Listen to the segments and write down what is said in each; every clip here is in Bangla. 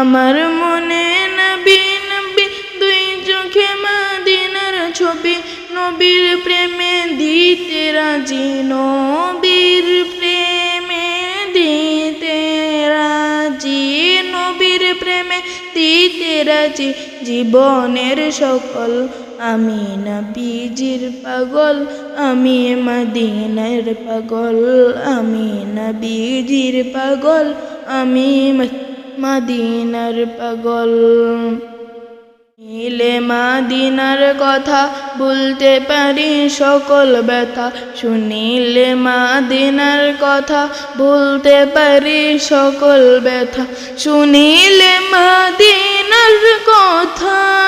আমার মনে নবী নবী, দুই চোখে মদিনার ছবি। নবীর প্রেমে দিতে রাজি, নবীর প্রেমে দিতে রাজি। নবীর প্রেমে দিতে রাজি, জীবনের সকল। আমি নবীজির পাগল, আমি মদিনার পাগল। আমি নবীজির পাগল, আমি মদিনার পাগল। নীলে মাদিনার কথা বলতে পারি সকল ব্যথা। শুনিলে মাদিনার কথা বলতে পারি সকল ব্যথা। শুনিলে মাদিনার কথা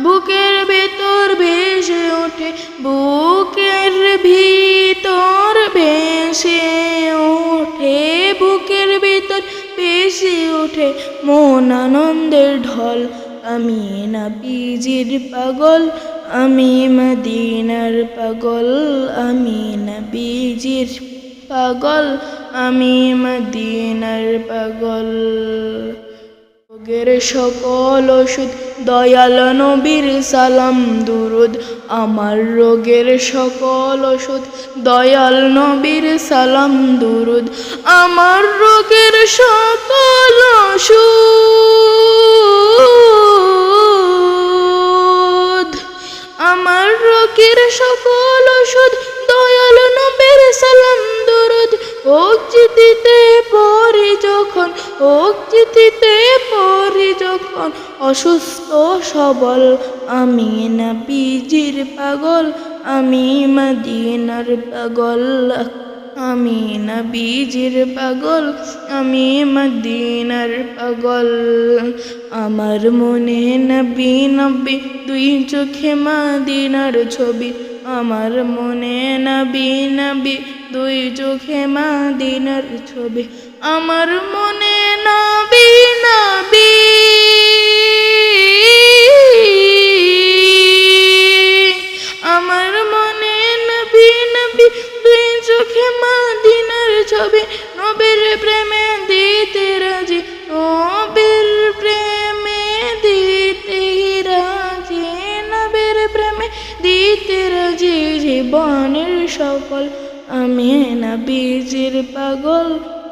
বুকের ভেতর ভেসে ওঠে, বুকের ভিতর ভেসে ওঠে, বুকের ভেতর ভেসে ওঠে। মন আনন্দের ঢল, আমি না বীজির পাগল, আমি মদিনার পাগল, আমি না বীজির পাগল, আমি মদিনার পাগল। সকল ওষুধ দয়াল নবীর সালাম, দুরুদ আমার রোগের সকল ওষুধ। দয়াল নবীর সালাম, দুরুদ আমার রোগের সকল ওষুধ। আমার রোগের সকল ওষুধ, দয়াল নবীর সালাম, দুরুদ। হোক জিতিতে পরে জিতিতে পরে যখন অসুস্থ সবল, আমি না বীজির পাগল, আমি মদিনার পাগল, আমি না বীজির পাগল, আমি মদিনার পাগল। আমার মনে নবী নবী দুই চোখে মদিনার ছবি, আমার মনে নবী নবী দুই চোখে মদিনার ছবি, আমার মনে ছবি। নবীর প্রেমে দিতে রাজি, নবীর প্রেমে দিতে রাজি। নবীর প্রেমে দিতে রাজি, জীবনের সকল আমি নবীজির পাগল